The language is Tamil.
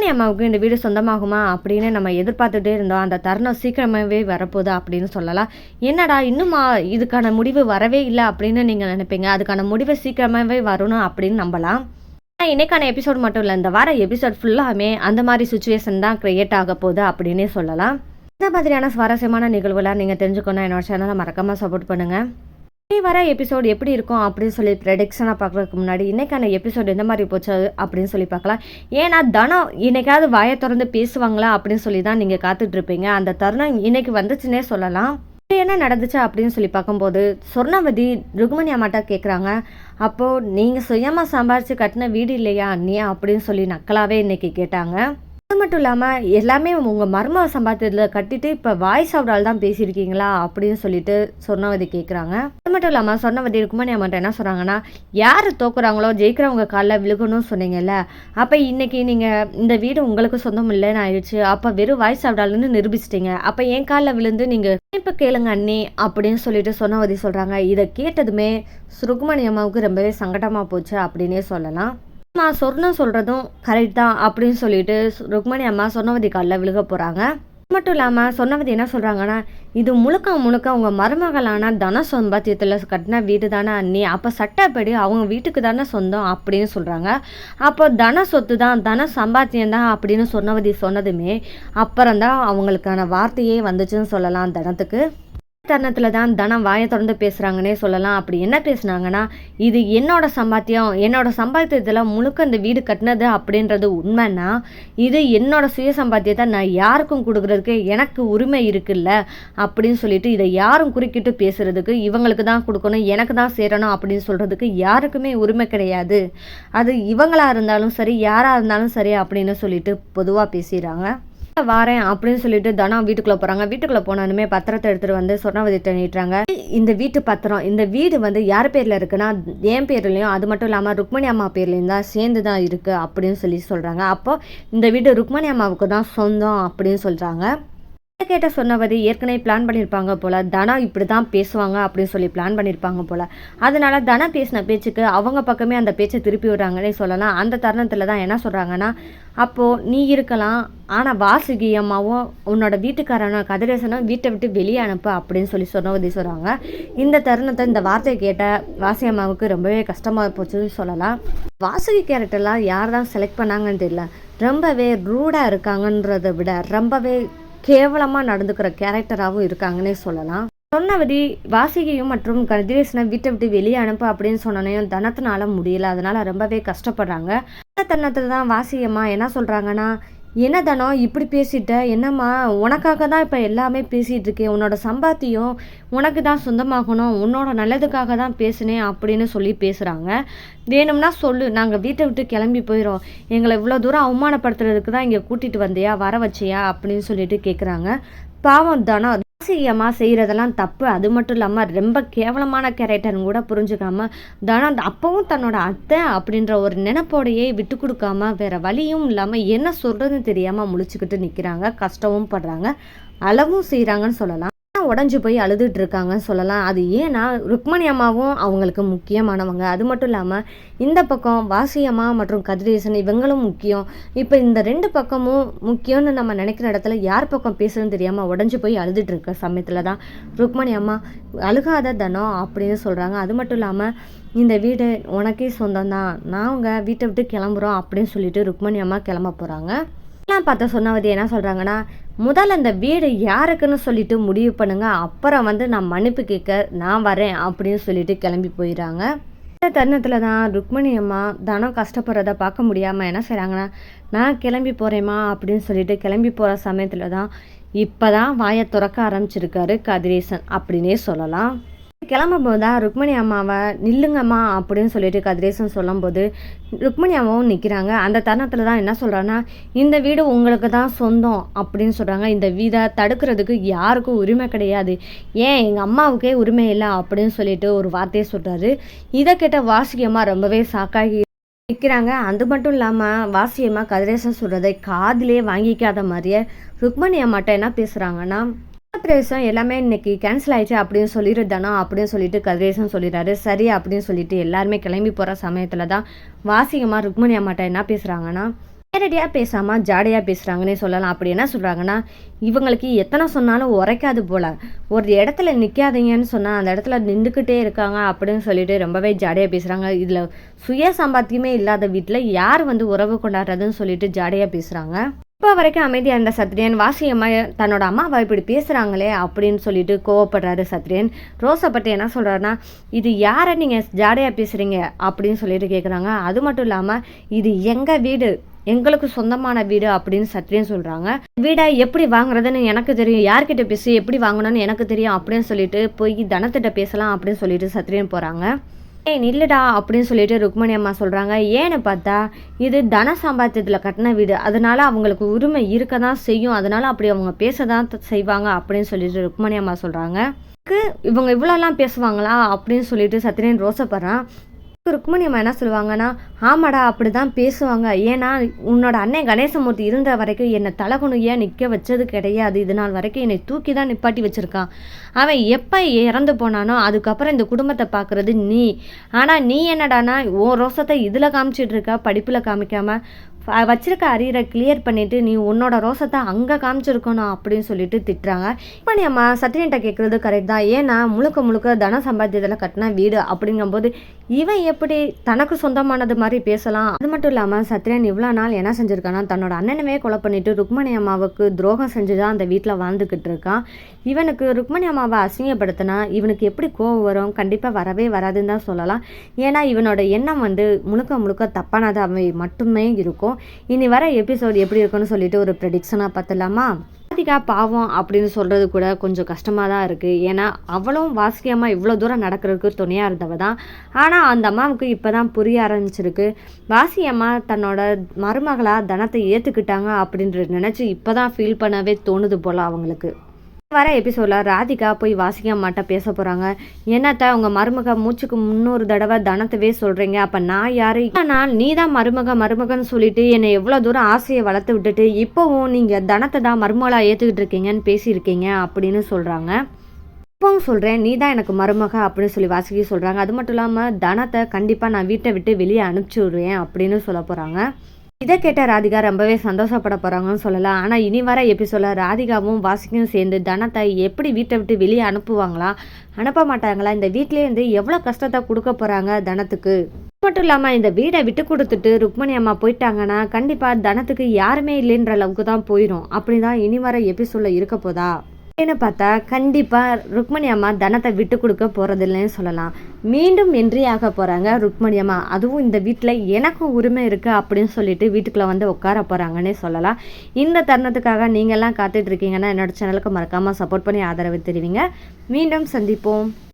ருக்மணி அம்மாவுக்கு இந்த வீடு சொந்தமாகுமா அப்படின்னு நம்ம எதிர்பார்த்துட்டே இருந்தோம். அந்த தருணம் சீக்கிரமாகவே வரப்போகுது அப்படின்னு சொல்லலாம். என்னடா இன்னுமா இதுக்கான முடிவு வரவே இல்லை அப்படின்னு நீங்கள் நினைப்பீங்க. அதுக்கான முடிவு சீக்கிரமாகவே வரணும் அப்படின்னு நம்பலாம். ஆனால் இன்னைக்கான எபிசோட் மட்டும் இல்லை இந்த வார எபிசோட் ஃபுல்லாமே அந்த மாதிரி சுச்சுவேஷன் தான் க்ரியேட் ஆக போகுது அப்படின்னே சொல்லலாம். இந்த மாதிரியான சுவாரஸ்யமான நிகழ்வுலாம் நீங்கள் தெரிஞ்சுக்கணும் என்னோட சேனலை மறக்காமல் சப்போர்ட் பண்ணுங்கள் இனி வர எபிசோடு எப்படி இருக்கும் அப்படின்னு சொல்லி ப்ரெடிக்ஷனாக பார்க்குறதுக்கு முன்னாடி இன்னைக்கான எபிசோடு எந்த மாதிரி போச்சு அப்படின்னு சொல்லி பார்க்கலாம். ஏன்னா தனம் இன்னைக்காவது வாயை திறந்து பேசுவாங்களா அப்படின்னு சொல்லி தான் நீங்கள் காத்துட்ருப்பீங்க அந்த தருணம் இன்னைக்கு வந்துச்சுன்னே சொல்லலாம். என்ன நடந்துச்சு அப்படின்னு சொல்லி பார்க்கும்போது சொர்ணவதி ருக்மணி அம்மாட்டா கேட்குறாங்க அப்போது நீங்கள் சுயமாக சம்பாரித்து கட்டின வீடு இல்லையா நீ? அப்படின்னு சொல்லி நக்கலாகவே இன்னைக்கு கேட்டாங்க. அது மட்டும் இல்லாமல் எல்லாமே உங்கள் மர்ம சம்பாத்தியத்தில் கட்டிட்டு இப்போ வாய்ஸ் அவுடால் தான் பேசியிருக்கீங்களா? அப்படின்னு சொல்லிட்டு சொர்ணவதி கேட்குறாங்க அது மட்டும் இல்லாமல் சொர்ணவதி ருக்குமணி அம்மாட்ட என்ன சொல்கிறாங்கன்னா யார் தோக்குறாங்களோ ஜெயிக்கிறவங்க காலில் விழுகணும்னு சொன்னீங்கல்ல. அப்போ இன்னைக்கு நீங்கள் இந்த வீடு உங்களுக்கு சொந்தம் இல்லைன்னு ஆயிடுச்சு. அப்போ வெறும் வாய்ஸ் அவுடால்னு நிரூபிச்சிட்டிங்க. அப்போ என் காலில் விழுந்து நீங்கள் இப்போ கேளுங்க அண்ணி அப்படின்னு சொல்லிட்டு சொன்னவதி சொல்கிறாங்க இதை கேட்டதுமே ருக்குமணி அம்மாவுக்கு ரொம்பவே சங்கடமாக போச்சு அப்படின்னே சொல்லலாம். அம்மா சொர்ணம் சொல்கிறதும் கரெக்ட் தான் அப்படின்னு சொல்லிட்டு ருக்மணி அம்மா சொன்னவதி காலில் விழுக போகிறாங்க மட்டும் இல்லாமல் சொன்னவதி என்ன சொல்கிறாங்கன்னா இது முழுக்க முழுக்க அவங்க மருமகளான தன சம்பாத்தியத்தில் கட்டின வீடு தானே அண்ணி. அப்போ சட்டப்படி அவங்க வீட்டுக்கு தானே சொந்தம் அப்படின்னு சொல்கிறாங்க அப்போ தன சொத்து தான் தன சம்பாத்தியம் தான் அப்படின்னு சொன்னவதி சொன்னதுமே அப்புறம் தான் அவங்களுக்கான வார்த்தையே வந்துச்சுன்னு சொல்லலாம் தனத்துக்கு. தருணத்தில் தான் தனம் வாயை திறந்து பேசுகிறாங்கன்னே சொல்லலாம். அப்படி என்ன பேசுனாங்கன்னா இது என்னோட சம்பாத்தியம் என்னோட சம்பாத்தியத்தில் முழுக்க இந்த வீடு கட்டினது அப்படின்றது உண்மைன்னா இது என்னோட சுய சம்பாத்தியத்தை நான் யாருக்கும் கொடுக்குறதுக்கு எனக்கு உரிமை இருக்குல்ல? அப்படின்னு சொல்லிட்டு இதை யாரும் குறுக்கிட்டு பேசுகிறதுக்கு இவங்களுக்கு தான் கொடுக்கணும் எனக்கு தான் சேரணும் அப்படின்னு சொல்கிறதுக்கு யாருக்குமே உரிமை கிடையாது. அது இவங்களாக இருந்தாலும் சரி யாராக இருந்தாலும் சரி அப்படின்னு சொல்லிட்டு பொதுவாக பேசிடுறாங்க. வாரேன் அப்படின்னு சொல்லிட்டு தனா வீட்டுக்குள்ளே போகிறாங்க வீட்டுக்குள்ளே போனாலுமே பத்திரத்தை எடுத்துகிட்டு வந்து சொர்ணவதிட்ட நீட்டுறாங்க. இந்த வீட்டு பத்திரம் இந்த வீடு வந்து யார் பேரில் இருக்குன்னா என் பேர்லையும் அது மட்டும் இல்லாமல் ருக்மணி அம்மா பேர்லேயும் தான் சேர்ந்து தான் இருக்குது அப்படின்னு சொல்லி சொல்கிறாங்க அப்போ இந்த வீடு ருக்மணி அம்மாவுக்கு தான் சொந்தம் அப்படின்னு சொல்கிறாங்க கேட்ட சொன்னவதி ஏற்கனவே பிளான் பண்ணியிருப்பாங்க போல். தனா இப்படி தான் பேசுவாங்க அப்படின்னு சொல்லி பிளான் பண்ணியிருப்பாங்க போல். அதனால தனா பேசின பேச்சுக்கு அவங்க பக்கமே அந்த பேச்சை திருப்பி விடுறாங்கன்னே சொல்லலாம். அந்த தருணத்தில் தான் என்ன சொல்கிறாங்கன்னா அப்போது நீ இருக்கலாம். ஆனால் வாசுகி அம்மாவும் உன்னோட வீட்டுக்காரனும் கதிரேசனும் வீட்டை விட்டு வெளியே அனுப்பு அப்படின்னு சொல்லி சொன்னவதி சொல்கிறாங்க இந்த தருணத்தை இந்த வார்த்தையை கேட்ட வாசி அம்மாவுக்கு ரொம்பவே கஷ்டமாக போச்சுன்னு சொல்லலாம். வாசுகி கேரக்டர்லாம் யார் தான் செலக்ட் பண்ணாங்கன்னு தெரியல. ரொம்பவே ரூடாக இருக்காங்கன்றதை விட ரொம்பவே கேவலமாக நடந்துக்கிற கேரக்டராகவும் இருக்காங்கன்னே சொல்லலாம். சொன்னபடி வாசிகையும் மற்றும் கதிரேசனை வீட்டை விட்டு வெளியே அனுப்ப அப்படின்னு சொன்னனையும் தனத்தினால முடியல. அதனால ரொம்பவே கஷ்டப்படுறாங்க. அந்த தான் வாசியம்மா என்ன சொல்கிறாங்கன்னா என்ன தனம் இப்படி பேசிட்ட? என்னம்மா உனக்காக தான் இப்போ எல்லாமே பேசிகிட்டு இருக்கேன் உன்னோட சம்பாத்தியம் உனக்கு தான் சொந்தமாகணும். உன்னோட நல்லதுக்காக தான் பேசினேன் அப்படின்னு சொல்லி பேசுகிறாங்க வேணும்னா சொல்லு நாங்கள் வீட்டை விட்டு கிளம்பி போயிடும் எங்களை இவ்வளோ தூரம் அவமானப்படுத்துறதுக்கு தான் இங்கே கூட்டிகிட்டு வந்தியா? வர வச்சியா? அப்படின்னு சொல்லிட்டு கேட்குறாங்க பாவம் தானோ ரகசியமாக செய்கிறதெல்லாம் தப்பு. அது மட்டும் இல்லாமல் ரொம்ப கேவலமான கேரக்டர்னு கூட புரிஞ்சுக்காம தனம் அப்பவும் தன்னோட அத்தை அப்படின்ற ஒரு நினைப்போடையே விட்டு கொடுக்காம வேற வழியும் இல்லாமல் என்ன சொல்கிறதுன்னு தெரியாமல் முழிச்சுக்கிட்டு நிற்கிறாங்க கஷ்டமும் படுறாங்க. அளவும் செய்கிறாங்கன்னு சொல்லலாம். உடஞ்சி போய் அழுதுட்டு இருக்காங்கன்னு சொல்லலாம். அது ஏன்னா ருக்மணி அம்மாவும் அவங்களுக்கு முக்கியமானவங்க. அது மட்டும் இல்லாமல் இந்த பக்கம் வாசி அம்மா மற்றும் கதிரேசன் இவங்களும் முக்கியம். இப்போ இந்த ரெண்டு பக்கமும் முக்கியம்னு நம்ம நினைக்கிற இடத்துல யார் பக்கம் பேசுறதுன்னு தெரியாமல் உடஞ்சி போய் அழுதுட்டு இருக்க சமயத்தில் தான் ருக்மணி அம்மா அழுகாத தனம் அப்படின்னு சொல்கிறாங்க அது மட்டும் இல்லாமல் இந்த வீடு உனக்கே சொந்தம் தான். நாங்கள் வீட்டை விட்டு கிளம்புறோம் அப்படின்னு சொல்லிட்டு ருக்மணி அம்மா கிளம்ப போகிறாங்க எல்லாம் பார்த்த சொன்னவதி என்ன சொல்கிறாங்கன்னா முதல்ல அந்த வீடு யாருக்குன்னு சொல்லிட்டு முடிவு பண்ணுங்க அப்புறம் வந்து நான் மன்னிப்பு கேட்க நான் வரேன் அப்படின்னு சொல்லிட்டு கிளம்பி போயிடுறாங்க. இந்த தருணத்தில் தான் ருக்மணி அம்மா தனம் கஷ்டப்படுறத பார்க்க முடியாமல் என்ன செய்கிறாங்கன்னா நான் கிளம்பி போகிறேம்மா அப்படின்னு சொல்லிட்டு கிளம்பி போகிற சமயத்தில் தான் இப்போ தான் வாயை திறக்க ஆரம்பிச்சிருக்காரு கதிரேசன் அப்படின்னே சொல்லலாம். கிளம்பும்போது தான் ருக்மணி அம்மாவை நில்லுங்கம்மா அப்படின்னு சொல்லிட்டு கதிரேசன் சொல்லும்போது ருக்மணி அம்மாவும் நிற்கிறாங்க அந்த தருணத்தில் தான் என்ன சொல்கிறான்னா இந்த வீடு உங்களுக்கு தான் சொந்தம் அப்படின்னு சொல்கிறாங்க இந்த வீடை தடுக்கிறதுக்கு யாருக்கும் உரிமை கிடையாது. ஏன்? எங்கள் அம்மாவுக்கே உரிமை இல்லை அப்படின்னு சொல்லிட்டு ஒரு வார்த்தையை சொல்கிறாரு இதை கேட்ட வாசிகமாக ரொம்பவே சாக்காகி நிற்கிறாங்க அது மட்டும் இல்லாமல் வாசியமாக கதிரேசன் சொல்கிறதை காதிலே வாங்கிக்காத மாதிரியே ருக்மணி அம்மாட்ட என்ன பேசுகிறாங்கன்னா பிரதேசம் எல்லாமே இன்னைக்கு கேன்சல் ஆயிடுச்சு அப்படின்னு சொல்லிடுதானா அப்படின்னு சொல்லிட்டு கதிரேசன் சொல்லிடுறாரு. சரி அப்படின்னு சொல்லிட்டு எல்லாருமே கிளம்பி போகிற சமயத்தில் தான் வாசிகமாக ருக்மணி அம்மாட்ட என்ன பேசுகிறாங்கன்னா நேரடியாக பேசாமல் ஜாடையாக பேசுகிறாங்கன்னே சொல்லலாம். அப்படி என்ன சொல்கிறாங்கன்னா இவங்களுக்கு எத்தனை சொன்னாலும் உரைக்காது போல். ஒரு இடத்துல நிற்காதீங்கன்னு சொன்னால் அந்த இடத்துல நின்றுக்கிட்டே இருக்காங்க அப்படின்னு சொல்லிட்டு ரொம்பவே ஜாடையாக பேசுகிறாங்க இதில் சுய சம்பாத்தியமே இல்லாத வீட்டில் யார் வந்து உறவு கொண்டாடுறதுன்னு சொல்லிட்டு ஜாடையாக பேசுகிறாங்க இப்போ வரைக்கும் அமைதியாக இருந்த சத்ரியன் வாசியம்மா தன்னோட அம்மாவை இப்படி பேசுகிறாங்களே அப்படின்னு சொல்லிட்டு கோவப்படுறாரு சத்ரியன். ரோஸை பற்றி என்ன சொல்கிறாருன்னா இது யாரை நீங்கள் ஜாடையாக பேசுகிறீங்க அப்படின்னு சொல்லிட்டு கேட்குறாங்க அது மட்டும் இல்லாமல் இது எங்கள் வீடு? எங்களுக்கு சொந்தமான வீடு அப்படின்னு சத்ரியன் சொல்கிறாங்க வீடை எப்படி வாங்குறதுன்னு எனக்கு தெரியும். யார்கிட்ட பேசி எப்படி வாங்கணும்னு எனக்கு தெரியும் அப்படின்னு சொல்லிட்டு போய் தனத்திட்ட பேசலாம் அப்படின்னு சொல்லிட்டு சத்ரியன் போகிறாங்க ஏய் நில்லுடா அப்படின்னு சொல்லிட்டு ருக்மணி அம்மா சொல்கிறாங்க ஏன்னு பார்த்தா இது தன சம்பாத்தியத்தில் கட்டின வீடு. அதனால அவங்களுக்கு உரிமை இருக்க தான் செய்யும். அதனால அப்படி அவங்க பேச தான் செய்வாங்க அப்படின்னு சொல்லிட்டு ருக்மணி அம்மா சொல்கிறாங்க இவங்க இவ்வளோலாம் பேசுவாங்களா அப்படின்னு சொல்லிட்டு சத்யன் ரோசப்படுறான் ருக்மணி அம்மா என்ன சொல்லுவாங்கன்னா ஆமாடா அப்படி தான் பேசுவாங்க. ஏன்னா உன்னோட அண்ணன் கணேசமூர்த்தி இருந்த வரைக்கும் என்னை தலகுனியாக நிற்க வச்சது கிடையாது. இது நாள் வரைக்கும் என்னை தூக்கி தான் நிப்பாட்டி வச்சுருக்கான் அவன் எப்போ இறந்து போனானோ அதுக்கப்புறம் இந்த குடும்பத்தை பார்க்குறது நீ. ஆனால் நீ என்னடானா உன் ரோசத்தை இதில் காமிச்சிட்டு இருக்க படிப்பில் காமிக்காமல் வச்சிருக்க அரியரை கிளியர் பண்ணிட்டு நீ உன்னோட ரோசத்தை அங்கே காமிச்சிருக்கணும் அப்படின்னு சொல்லிட்டு திட்டுறாங்க. இப்போ நீ அம்மா சத்யன்ட்ட கேட்குறது கரெக்ட் தான். ஏன்னா முழுக்க முழுக்க தன சம்பாத்தியத்தில் கட்டின வீடு அப்படிங்கும்போது இவன் எப்படி தனக்கு சொந்தமானது மாதிரி பேசலாம்? அது மட்டும் இல்லாமல் சத்யன் இவ்வளோ நாள் என்ன செஞ்சுருக்கானா? தன்னோட அண்ணனவே கொலை பண்ணிட்டு ருக்மணி அம்மாவுக்கு துரோகம் செஞ்சு தான் அந்த வீட்டில் வாழ்ந்துக்கிட்டு இருக்கான். இவனுக்கு ருக்மணி அம்மாவை அசிங்கப்படுத்தினா இவனுக்கு எப்படி கோவம் வரும்? கண்டிப்பாக வரவே வராதுன்னு தான் சொல்லலாம். ஏன்னா இவனோட எண்ணம் வந்து முழுக்க முழுக்க தப்பானது. மட்டுமே இருக்கும். இனி வர எபிசோடு எப்படி இருக்குன்னு சொல்லிட்டு ஒரு ப்ரெடிக்ஷனாக பார்த்துலாமா ராதிகா பாவம் அப்படின்னு சொல்கிறது கூட கொஞ்சம் கஷ்டமாக தான் இருக்குது ஏன்னா அவளும் வாசிக்காமல் இவ்வளோ தூரம் நடக்கிறதுக்கு துணையாக இருந்தவ தான். ஆனால் அந்த அம்மாவுக்கு இப்போ தான் புரிய ஆரம்பிச்சிருக்கு. வாசி அம்மா தன்னோட மருமகளாக தனத்தை ஏற்றுக்கிட்டாங்க அப்படின்றது நினச்சி இப்போ தான் ஃபீல் பண்ணவே தோணுது போல் அவங்களுக்கு. வர எபிசோடில் ராதிகா போய் வாசிக்க மாட்ட பேச போகிறாங்க என்னத்த உங்கள் மருமக மூச்சுக்கு முன்னூறு தடவை தனத்தவே சொல்கிறீங்க அப்போ நான் யார்? நான் நீ தான் மருமக மருமகன்னு சொல்லிட்டு என்னை எவ்வளோ தூரம் ஆசையை வளர்த்து விட்டுட்டு இப்போவும் நீங்கள் தனத்தை தான் மருமகளாக ஏற்றுக்கிட்டு இருக்கீங்கன்னு பேசியிருக்கீங்க அப்படின்னு சொல்கிறாங்க இப்போவும் சொல்கிறேன் நீ தான் எனக்கு மருமக அப்படின்னு சொல்லி வாசிக்க சொல்கிறாங்க அது மட்டும் இல்லாமல் தனத்தை கண்டிப்பாக நான் வீட்டை விட்டு வெளியே அனுப்பிச்சி விடுவேன் அப்படின்னு சொல்ல போகிறாங்க இதை கேட்ட ராதிகா ரொம்பவே சந்தோஷப்பட போகிறாங்கன்னு சொல்லலாம். ஆனால் இனி வர எபிசோட ராதிகாவும் வாசிக்கும் சேர்ந்து தனத்தை எப்படி வீட்டை விட்டு வெளியே அனுப்புவாங்களா? அனுப்ப மாட்டாங்களா? இந்த வீட்டிலேருந்து எவ்வளோ கஷ்டத்தை கொடுக்க போகிறாங்க தனத்துக்கு? மட்டும் இல்லாமல் இந்த வீடை விட்டு கொடுத்துட்டு ருக்மணி அம்மா போயிட்டாங்கன்னா கண்டிப்பாக தனத்துக்கு யாருமே இல்லைன்ற அளவுக்கு தான் போயிடும் அப்படி தான் இனி வர எபிசோடில் இருக்க போதா? என்ன பார்த்தா கண்டிப்பாக ருக்மணி அம்மா தனத்தை விட்டு கொடுக்க போகிறதில்லன்னு சொல்லலாம். மீண்டும் ஆக போகிறாங்க ருக்மணி அம்மா. அதுவும் இந்த வீட்டில் எனக்கும் உரிமை இருக்குது அப்படின்னு சொல்லிட்டு வீட்டுக்குள்ளே வந்து உட்கார போகிறாங்கன்னே சொல்லலாம். இந்த தருணத்துக்காக நீங்கள்லாம் காத்துட்ருக்கீங்கன்னா என்னோட சேனலுக்கு மறக்காமல் சப்போர்ட் பண்ணி ஆதரவு தெரிவிங்க. மீண்டும் சந்திப்போம்.